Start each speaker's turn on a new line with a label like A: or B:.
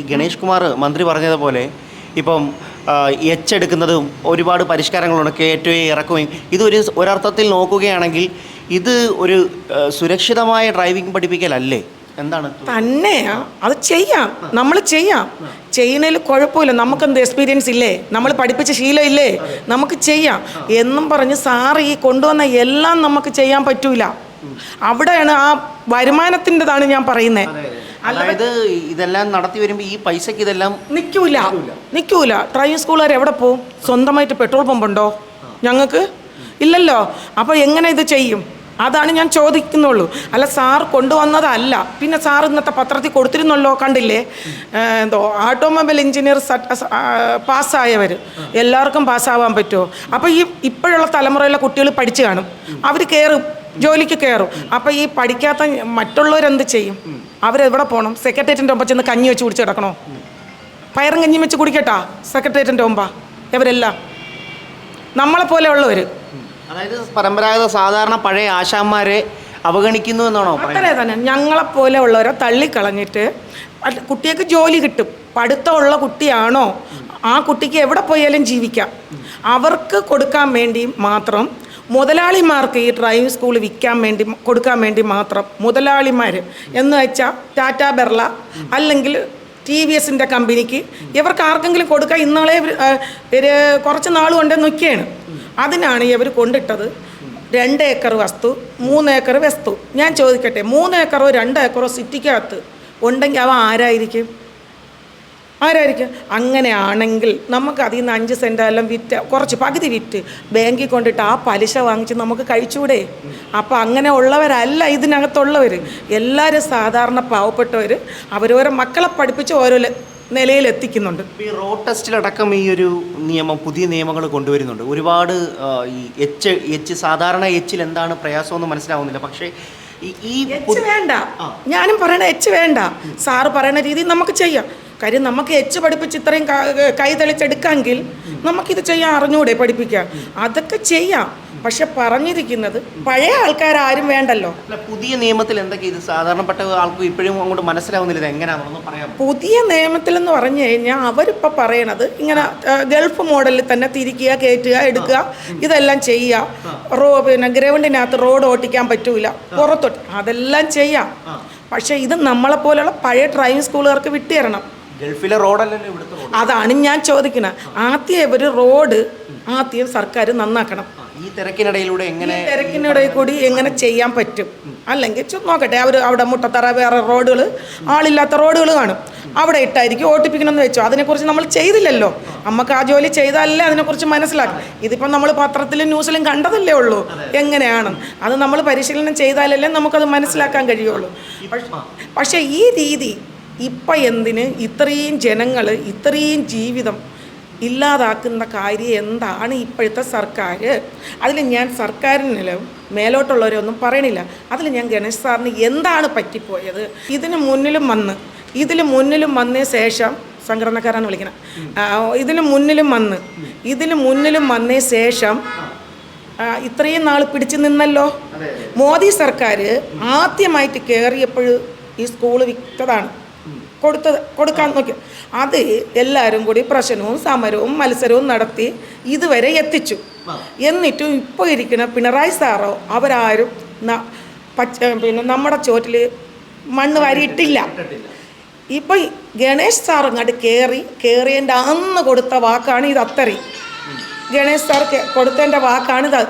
A: ഈ ഗണേഷ് കുമാർ മന്ത്രി പറഞ്ഞതുപോലെ ഇപ്പം എച്ച് എടുക്കുന്നതും ഒരുപാട് പരിഷ്കാരങ്ങളുണ്ട് കയറ്റുകയും ഇറക്കുകയും ഇതൊരു ഒരർത്ഥത്തിൽ നോക്കുകയാണെങ്കിൽ ഇത് ഒരു സുരക്ഷിതമായ ഡ്രൈവിംഗ് പഠിപ്പിക്കലല്ലേ? എന്താണ്?
B: തന്നെയാ അത് ചെയ്യാം. നമ്മൾ ചെയ്യാം. ചെയ്യുന്നതിൽ കുഴപ്പമില്ല. നമുക്കെന്ത് എക്സ്പീരിയൻസ് ഇല്ലേ? നമ്മൾ പഠിപ്പിച്ച ശീലം ഇല്ലേ? നമുക്ക് ചെയ്യാം. എന്നും പറഞ്ഞ് സാറ് ഈ കൊണ്ടുവന്ന എല്ലാം നമുക്ക് ചെയ്യാൻ പറ്റൂല. അവിടെയാണ് ആ വരുമാനത്തിന്റെതാണ് ഞാൻ പറയുന്നത്
A: അതായത് ഇതെല്ലാം നടത്തി വരുമ്പോൾ ഈ പൈസക്ക് ഇതെല്ലാം
B: നിൽക്കൂല നിൽക്കൂല ഡ്രൈവിംഗ് സ്കൂളുകാർ എവിടെ പോവും? സ്വന്തമായിട്ട് പെട്രോൾ പമ്പുണ്ടോ? ഞങ്ങൾക്ക് ഇല്ലല്ലോ. അപ്പോൾ എങ്ങനെ ഇത് ചെയ്യും? അതാണ് ഞാൻ ചോദിക്കുന്നുള്ളൂ. അല്ല സാർ കൊണ്ടുവന്നതല്ല. പിന്നെ സാർ ഇന്നത്തെ പത്രത്തിൽ കൊടുത്തിരുന്നല്ലോ കണ്ടില്ലേ? എന്തോ ഓട്ടോമൊബൈൽ എഞ്ചിനീയർ പാസ്സായവർ എല്ലാവർക്കും പാസ്സാവാൻ പറ്റുമോ? അപ്പോൾ ഈ ഇപ്പോഴുള്ള തലമുറയിലെ കുട്ടികൾ പഠിച്ചു കാണും. അവർ കയറും ജോലിക്ക് കയറും. അപ്പം ഈ പഠിക്കാത്ത മറ്റുള്ളവരെന്ത് ചെയ്യും? അവരെവിടെ പോകണം സെക്രട്ടേറിയറ്റിന്റെ ഒപ്പം ചെന്ന് കഞ്ഞി വെച്ച് കുടിച്ച് കിടക്കണോ? പയറും കഞ്ഞി വെച്ച് കുടിക്കട്ടാ സെക്രട്ടേറിയറ്റിന്റെ ഒമ്പ ഇവരെല്ലാം. നമ്മളെ പോലെ ഉള്ളവർ
A: അതായത് പരമ്പരാഗത സാധാരണ പഴയ ആശാന്മാരെ അവഗണിക്കുന്നു എന്നാണോ
B: അങ്ങനെ തന്നെ. ഞങ്ങളെപ്പോലെ ഉള്ളവരെ തള്ളിക്കളഞ്ഞിട്ട് കുട്ടികൾക്ക് ജോലി കിട്ടും. പഠിത്തമുള്ള കുട്ടിയാണോ? ആ കുട്ടിക്ക് എവിടെ പോയാലും ജീവിക്കാം. അവർക്ക് കൊടുക്കാൻ വേണ്ടി മാത്രം മുതലാളിമാർക്ക് ഈ ഡ്രൈവിംഗ് സ്കൂൾ വിൽക്കാൻ വേണ്ടി കൊടുക്കാൻ വേണ്ടി മാത്രം മുതലാളിമാർ എന്ന് വെച്ചാൽ ടാറ്റ ബെർള അല്ലെങ്കിൽ ടി വി എസിന്റെ കമ്പനിക്ക് ഇവർക്ക് ആർക്കെങ്കിലും കൊടുക്കാൻ ഇന്നാളെ ഒരു കുറച്ച് നാൾ കൊണ്ട് നോക്കിയാണ് അതിനാണ് ഇവർ കൊണ്ടിട്ടത് രണ്ട് ഏക്കർ വസ്തു മൂന്ന് ഏക്കർ വസ്തു. ഞാൻ ചോദിക്കട്ടെ മൂന്ന് ഏക്കറോ രണ്ട് ഏക്കറോ സിറ്റിക്കകത്ത് ഉണ്ടെങ്കിൽ അവ ആരായിരിക്കും? ആരായിരിക്കും? അങ്ങനെയാണെങ്കിൽ നമുക്ക് അതിൽ നിന്ന് അഞ്ച് സെന്റെല്ലാം വിറ്റ് കുറച്ച് പകുതി വിറ്റ് ബാങ്കിൽ കൊണ്ടിട്ട് ആ പലിശ വാങ്ങിച്ച് നമുക്ക് കഴിച്ചൂടെ? അപ്പോൾ അങ്ങനെ ഉള്ളവരല്ല ഇതിനകത്തുള്ളവർ എല്ലാവരും സാധാരണ പാവപ്പെട്ടവർ അവരോരോ മക്കളെ പഠിപ്പിച്ച് ഓരോ നിലയിൽ എത്തിക്കുന്നുണ്ട്.
A: ഈ റോഡ് ടെസ്റ്റിലടക്കം ഈ ഒരു നിയമം പുതിയ നിയമങ്ങൾ കൊണ്ടുവരുന്നുണ്ട്. ഒരുപാട് ഈ എച്ച് എച്ച് സാധാരണ എച്ചിൽ എന്താണ് പ്രയാസമെന്ന് മനസ്സിലാവുന്നില്ല. പക്ഷേ ഈ ഈ
B: എച്ച് വേണ്ട. ഞാനും പറയണ എച്ച് വേണ്ട. സാറ് പറയണ രീതിയിൽ നമുക്ക് ചെയ്യാം. കാര്യം നമുക്ക് എച്ച് പഠിപ്പിച്ച് ഇത്രയും ക- തെളിച്ചെടുക്കാമെങ്കിൽ നമുക്കിത് ചെയ്യാൻ അറിഞ്ഞൂടെ പഠിപ്പിക്കാം അതൊക്കെ ചെയ്യാം. പക്ഷെ പറഞ്ഞിരിക്കുന്നത് പഴയ ആൾക്കാരും വേണ്ടല്ലോ.
A: പുതിയ നിയമത്തിൽ എന്തൊക്കെ ഇത് സാധാരണപ്പെട്ട ആൾക്കും ഇപ്പോഴും അങ്ങോട്ട് മനസ്സിലാവുന്നില്ല ഇത് എങ്ങനെയാണെന്ന് പറയാം
B: പുതിയ നിയമത്തിലെന്ന് പറഞ്ഞു കഴിഞ്ഞാൽ അവരിപ്പോൾ പറയണത് ഇങ്ങനെ ഗൾഫ് മോഡലിൽ തന്നെ തിരിക്കുക കയറ്റുക എടുക്കുക ഇതെല്ലാം ചെയ്യുക റോ പിന്നെ ഗ്രൗണ്ടിനകത്ത് റോഡ് ഓട്ടിക്കാൻ പറ്റൂല. പുറത്തോട്ട്. അതെല്ലാം ചെയ്യാം. പക്ഷേ ഇത് നമ്മളെപ്പോലെയുള്ള പഴയ ഡ്രൈവിംഗ് സ്കൂളുകാർക്ക് വിട്ടുതരണം.
A: ഗൾഫിലെ റോഡല്ലല്ലോ ഇവിടുത്തെ റോഡ്.
B: അതാണ് ഞാൻ ചോദിക്കുന്നത് ആദ്യം ഇവർ റോഡ് ആദ്യം സർക്കാർ നന്നാക്കണം.
A: ഈ തിരക്കിനിടയിലൂടെ എങ്ങനെ
B: തിരക്കിനിടയിൽ കൂടി എങ്ങനെ ചെയ്യാൻ പറ്റും? അല്ലെങ്കിൽ നോക്കട്ടെ അവർ അവിടെ മുട്ടത്തറ വേറെ റോഡുകൾ ആളില്ലാത്ത റോഡുകൾ കാണും. അവിടെ ഇട്ടായിരിക്കും ഓട്ടിപ്പിക്കണമെന്ന് വെച്ചോ. അതിനെക്കുറിച്ച് നമ്മൾ ചെയ്തില്ലല്ലോ. നമുക്ക് ആ ജോലി ചെയ്താലല്ലേ അതിനെക്കുറിച്ച് മനസ്സിലാക്കും. ഇതിപ്പം നമ്മൾ പത്രത്തിലും ന്യൂസിലും കണ്ടതല്ലേ ഉള്ളൂ. എങ്ങനെയാണ്? അത് നമ്മൾ പരിശീലനം ചെയ്താലല്ലേ നമുക്കത് മനസ്സിലാക്കാൻ കഴിയുള്ളൂ. പക്ഷേ ഈ രീതി ഇപ്പം എന്തിന് ഇത്രയും ജനങ്ങൾ ഇത്രയും ജീവിതം ഇല്ലാതാക്കുന്ന കാര്യം എന്താണ് ഇപ്പോഴത്തെ സർക്കാർ അതിൽ ഞാൻ സർക്കാരിന് മേലോട്ടുള്ളവരൊന്നും പറയണില്ല. അതിൽ ഞാൻ ഗണേഷ് സാറിന് എന്താണ് പറ്റിപ്പോയത്? ഇതിന് മുന്നിലും വന്ന് ഇതിൽ മുന്നിലും വന്നതിന് ശേഷം സംഘടനക്കാരാണ് വിളിക്കണം. ഇതിന് മുന്നിലും വന്ന് ഇതിന് മുന്നിലും വന്നതിന് ശേഷം ഇത്രയും നാൾ പിടിച്ചു നിന്നല്ലോ? മോദി സർക്കാർ ആദ്യമായിട്ട് കയറിയപ്പോൾ ഈ സ്കൂൾ വിറ്റതാണ്. കൊടുത്തത് കൊടുക്കാൻ നോക്കി. അത് എല്ലാവരും കൂടി പ്രശ്നവും സമരവും മത്സരവും നടത്തി ഇതുവരെ എത്തിച്ചു. എന്നിട്ടും ഇപ്പോൾ ഇരിക്കുന്ന പിണറായി സാറോ അവരാരും പച്ച പിന്നെ നമ്മുടെ ചോറ്റിൽ മണ്ണ് വാരിയിട്ടില്ല ഇപ്പം ഗണേഷ് സാർ ഇങ്ങോട്ട് കയറി കയറിയതിന്റെ അന്ന് കൊടുത്ത വാക്കാണ് ഇത് അത്തറി ഗണേഷ് സാർ കൊടുത്തതിന്റെ വാക്കാണ് ഇത്